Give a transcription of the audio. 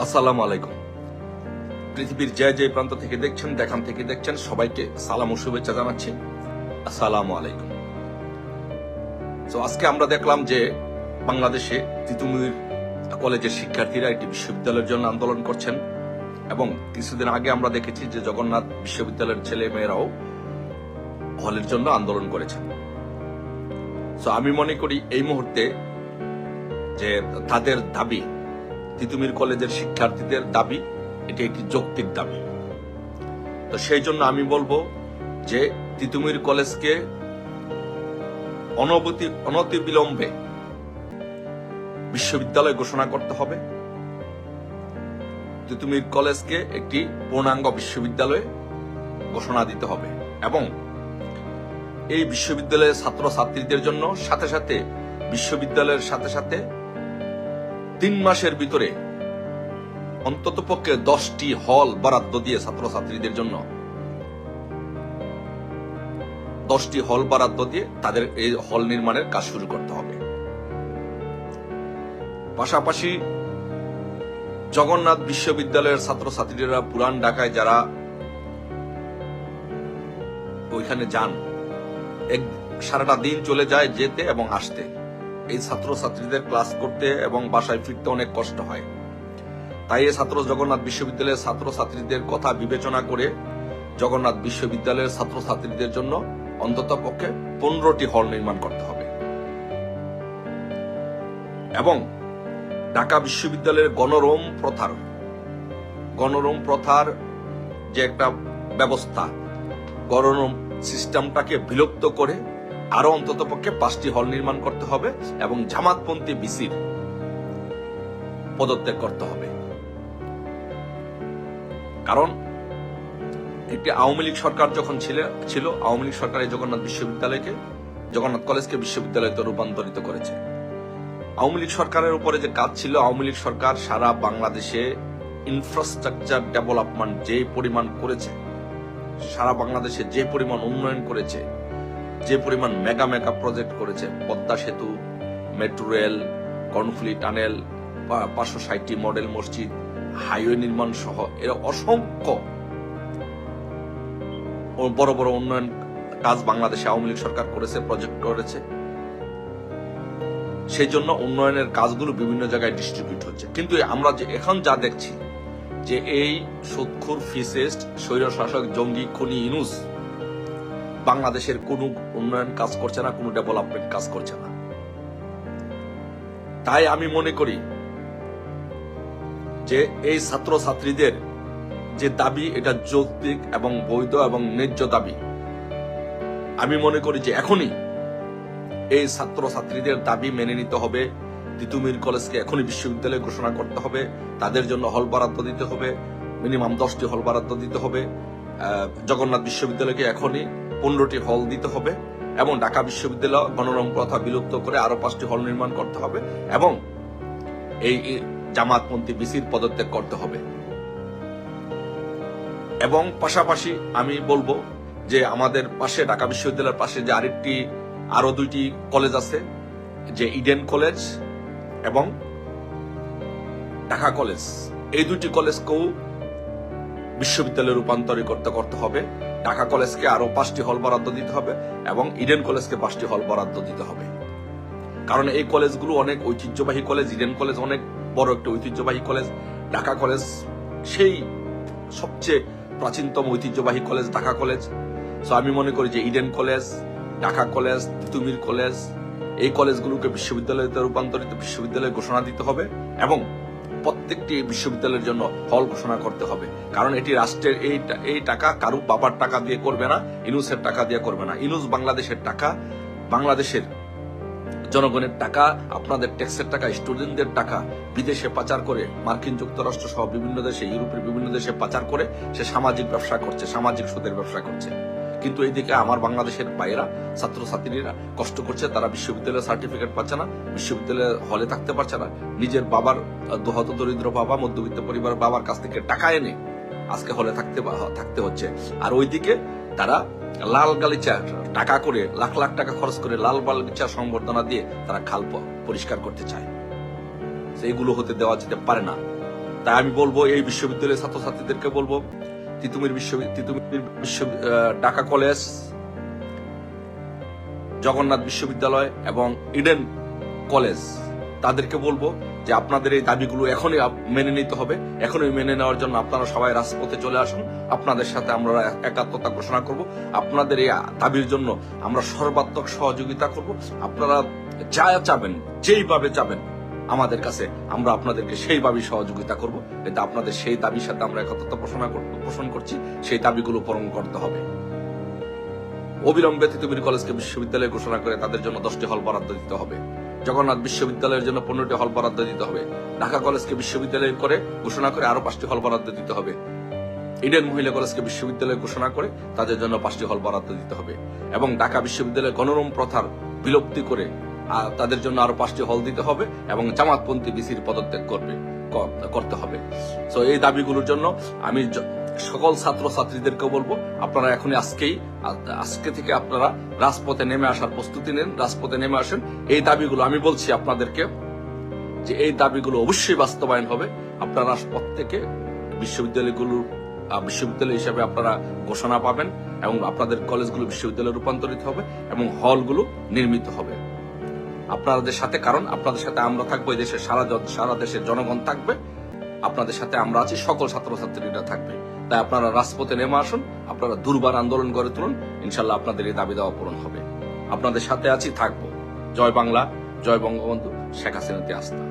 আসসালামু আলাইকুম। পৃথিবীর যে যে প্রান্ত থেকে দেখছেন, দেখান থেকে দেখছেন, সবাইকে সালাম ও শুভেচ্ছা জানাচ্ছি। আসসালামু আলাইকুম। তো আজকে আমরা দেখলাম যে বাংলাদেশে তিতুমির কলেজের শিক্ষার্থীরা একটি বিশ্ববিদ্যালয়ের জন্য আন্দোলন করছেন এবং কিছুদিন আগে আমরা দেখেছি যে জগন্নাথ বিশ্ববিদ্যালয়ের ছেলে মেয়েরাও হলের জন্য আন্দোলন করেছেন। তো আমি মনে করি এই মুহূর্তে যে তাদের দাবি তিতুমির কলেজের শিক্ষার্থীদের দাবি, এটি একটি যৌক্তিক দাবি। তো সেই জন্য আমি বলব যে তিতুমির কলেজকে অনবতি অনতি বিলম্বে বিশ্ববিদ্যালয় ঘোষণা করতে হবে। তিতুমির কলেজকে একটি পূর্ণাঙ্গ বিশ্ববিদ্যালয়ে ঘোষণা দিতে হবে এবং এই বিশ্ববিদ্যালয়ের ছাত্র ছাত্রীদের জন্য সাথে সাথে বিশ্ববিদ্যালয়ের সাথে সাথে তিন মাসের ভিতরে অন্তত পক্ষে দশটি হল বরাদ্দ দিয়ে ছাত্রছাত্রীদের জন্য দশটি হল বরাদ্দ দিয়ে তাদের এই হল নির্মাণের কাজ শুরু করতে হবে। পাশাপাশি জগন্নাথ বিশ্ববিদ্যালয়ের ছাত্রছাত্রীরা পুরান ঢাকায় যারা ওইখানে যান, এক সারাটা দিন চলে যায় যেতে এবং আসতে। এই ছাত্রছাত্রীদের ক্লাস করতে এবং বাসায় ফিরতে অনেক কষ্ট হয়। তাই এই ছাত্র জগন্নাথ বিশ্ববিদ্যালয়ের ছাত্রছাত্রীদের কথা বিবেচনা করে জগন্নাথ বিশ্ববিদ্যালয়ের ছাত্রছাত্রীদের জন্য অন্তত পক্ষে পনেরোটি হল নির্মাণ করতে হবে। এবং ঢাকা বিশ্ববিদ্যালয়ের গণরোম প্রথার গণরোম প্রথার যে একটা ব্যবস্থা, গণরোম সিস্টেমটাকে বিলুপ্ত করে আরও অন্তত পক্ষে পাঁচটি হল নির্মাণ করতে হবে এবং জামাতপন্থী বিসির পদত্যাগ করতে হবে। কারণ একটি আওয়ামী লীগ সরকার যখন ছিল ছিল, আওয়ামী লীগ সরকার জগন্নাথ বিশ্ববিদ্যালয়কে, জগন্নাথ কলেজকে বিশ্ববিদ্যালয়তে রূপান্তরিত করেছে। আওয়ামী লীগ সরকারের উপরে যে কাজ ছিল, আওয়ামী লীগ সরকার সারা বাংলাদেশে ইনফ্রাস্ট্রাকচার ডেভেলপমেন্ট যে পরিমাণ করেছে, সারা বাংলাদেশে যে পরিমাণ উন্নয়ন করেছে যে পরিমাণ মেগা মেগা প্রজেক্ট করেছে, পদ্মা সেতু, মেট্রো রেল কর্ণফুলি টানেল পাঁচশো ষাটটি মডেল মসজিদ, হাইওয়ে নির্মাণ সহ এর অসংখ্য বড় বড় উন্নয়ন কাজ বাংলাদেশে আওয়ামী লীগ সরকার করেছে প্রজেক্ট করেছে। সেই জন্য উন্নয়নের কাজগুলো বিভিন্ন জায়গায় ডিস্ট্রিবিউট হচ্ছে। কিন্তু আমরা যে এখন যা দেখছি, যে এই সুৎখুর, ফিসেস্ট স্বৈর শাসক জঙ্গি খনি ইনুস বাংলাদেশের কোনো উন্নয়ন কাজ করছে না, কোনো ডেভেলপমেন্ট কাজ করছে না। তাই আমি মনে করি যে এই ছাত্র ছাত্রীদের যে দাবি, এটা যৌক্তিক এবং বৈধ এবং ন্যায্য দাবি। আমি মনে করি যে এখনই এই ছাত্র ছাত্রীদের দাবি মেনে নিতে হবে। তিতুমির কলেজকে এখনই বিশ্ববিদ্যালয় ঘোষণা করতে হবে। তাদের জন্য হল বরাদ্দ দিতে হবে। মিনিমাম দশটি হল বরাদ্দ দিতে হবে। জগন্নাথ বিশ্ববিদ্যালয়কে এখনই পনেরোটি হল দিতে হবে এবং ঢাকা বিশ্ববিদ্যালয় গণরম প্রথা বিলুপ্ত করে আরও পাঁচটি হল নির্মাণ করতে হবে এবং এই জামাতপন্থী বিসির পদত্যাগ করতে হবে। এবং পাশাপাশি আমি বলব যে আমাদের পাশে, ঢাকা বিশ্ববিদ্যালয়ের পাশে যে আরেকটি আরও দুইটি কলেজ আছে, যে ইডেন কলেজ এবং ঢাকা কলেজ। এই দুটি কলেজকেও বিশ্ববিদ্যালয়ে রূপান্তরিত করতে করতে হবে। ঢাকা কলেজকে আরও পাঁচটি হল বরাদ্দ দিতে হবে এবং ইডেন কলেজকে পাঁচটি হল বরাদ্দ দিতে হবে। কারণ এই কলেজগুলো অনেক ঐতিহ্যবাহী কলেজ, ইডেন কলেজ অনেক বড় একটা ঐতিহ্যবাহী কলেজ। ঢাকা কলেজ সেই সবচেয়ে প্রাচীনতম ঐতিহ্যবাহী কলেজ ঢাকা কলেজ। সো আমি মনে করি যে Eden college, Dhaka college, Titumir college, এই কলেজগুলোকে বিশ্ববিদ্যালয়তে রূপান্তরিত বিশ্ববিদ্যালয়ে ঘোষণা দিতে হবে এবং প্রত্যেকটি বিশ্ববিদ্যালয়ের জন্য হল ঘোষণা করতে হবে। কারণ এটি রাষ্ট্রের এই এই টাকা কারু বাবার টাকা দিয়ে করবে না, ইনুসের টাকা দিয়ে করবে না। ইনুস বাংলাদেশের টাকা, বাংলাদেশের জনগণের টাকা, আপনাদের ট্যাক্সের টাকা, স্টুডেন্টদের টাকা, বিদেশে পাচার করে, মার্কিন যুক্তরাষ্ট্র সহ বিভিন্ন দেশে, ইউরোপের বিভিন্ন দেশে পাচার করে, সে সামাজিক ব্যবসা করছে, সামাজিক সুদের ব্যবসা করছে। কিন্তু এইদিকে আমার বাংলাদেশের ভাইয়েরা ছাত্রছাত্রীরা কষ্ট করছে, তারা বিশ্ববিদ্যালয়ের সার্টিফিকেট পাচ্ছে না, বিশ্ববিদ্যালয়ের হলে থাকতে পারছে না। নিজের বাবার দোহত দরিদ্র বাবা, মধ্যবিত্ত পরিবার বাবার কাছ থেকে টাকা এনে আজকে হলে থাকতে থাকতে হচ্ছে। আর ওইদিকে তারা লাল গালিচা টাকা করে, লাখ লাখ টাকা খরচ করে লাল গালিচা সংবর্ধনা দিয়ে তারা খাল পরিষ্কার করতে চায়। তো এগুলো হতে দেওয়া যেতে পারে না। তাই আমি বলব, এই বিশ্ববিদ্যালয়ের ছাত্রছাত্রীদেরকে বলব তিতুমির বিশ্ব তিতুমির বিশ্ব ঢাকা কলেজ, জগন্নাথ বিশ্ববিদ্যালয় এবং ইডেন কলেজ। তাদেরকে বলব যে আপনাদের এই দাবিগুলো এখনই মেনে নিতে হবে। এখনই মেনে নেওয়ার জন্য আপনারা সবাই রাজপথে চলে আসুন। আপনাদের সাথে আমরা একাত্মতা ঘোষণা করব। আপনাদের এই দাবির জন্য আমরা সর্বাত্মক সহযোগিতা করব। আপনারা যা চাবেন, যেইভাবে চাবেন আমাদের কাছে আমরা আপনাদেরকে সেইভাবে সহযোগিতা করব কিন্তু আপনাদের সেই দাবির সাথে আমরা একত্রতা পোষণা পোষণ করছি, সেই দাবিগুলো পূরণ করতে হবে। অবিলম্বে তিতুমির কলেজকে বিশ্ববিদ্যালয় ঘোষণা করে তাদের জন্য দশটি হল বরাদ্দ দিতে হবে। জগন্নাথ বিশ্ববিদ্যালয়ের জন্য পনেরোটি হল বরাদ্দ দিতে হবে। ঢাকা কলেজকে বিশ্ববিদ্যালয় করে ঘোষণা করে আরও পাঁচটি হল বরাদ্দ দিতে হবে। ইডেন মহিলা কলেজকে বিশ্ববিদ্যালয় ঘোষণা করে তাদের জন্য পাঁচটি হল বরাদ্দ দিতে হবে। এবং ঢাকা বিশ্ববিদ্যালয়ের গণরম প্রথার বিলুপ্তি করে তাদের জন্য আরও পাঁচটি হল দিতে হবে এবং জামাতপন্থী বিসির পদত্যাগ করবে করতে হবে। তো এই দাবিগুলোর জন্য আমি সকল ছাত্র ছাত্রীদেরকে বলব, আপনারা এখনই আজকেই আজকে থেকে আপনারা রাজপথে নেমে আসার প্রস্তুতি নেন, রাজপথে নেমে আসেন। এই দাবিগুলো আমি বলছি আপনাদেরকে যে এই দাবিগুলো অবশ্যই বাস্তবায়ন হবে। আপনারা রাজপথ থেকে বিশ্ববিদ্যালয়গুলোর বিশ্ববিদ্যালয় হিসেবে আপনারা ঘোষণা পাবেন এবং আপনাদের কলেজগুলো বিশ্ববিদ্যালয়ে রূপান্তরিত হবে এবং হলগুলো নির্মিত হবে। আপনাদের সাথে, কারণ আপনাদের সাথে আমরা থাকব এই দেশের সারা সারা দেশের জনগণ থাকবে। আপনাদের সাথে আমরা আছি, সকল ছাত্রছাত্রীরা থাকবে। তাই আপনারা রাজপথে নেমে আসুন, আপনারা দুর্বার আন্দোলন গড়ে তুলুন, ইনশাল্লাহ আপনাদের এই দাবি দেওয়া পূরণ হবে। আপনাদের সাথে আছি, থাকব। জয় বাংলা, জয় বঙ্গবন্ধু, শেখ হাসিনাতে আস্থা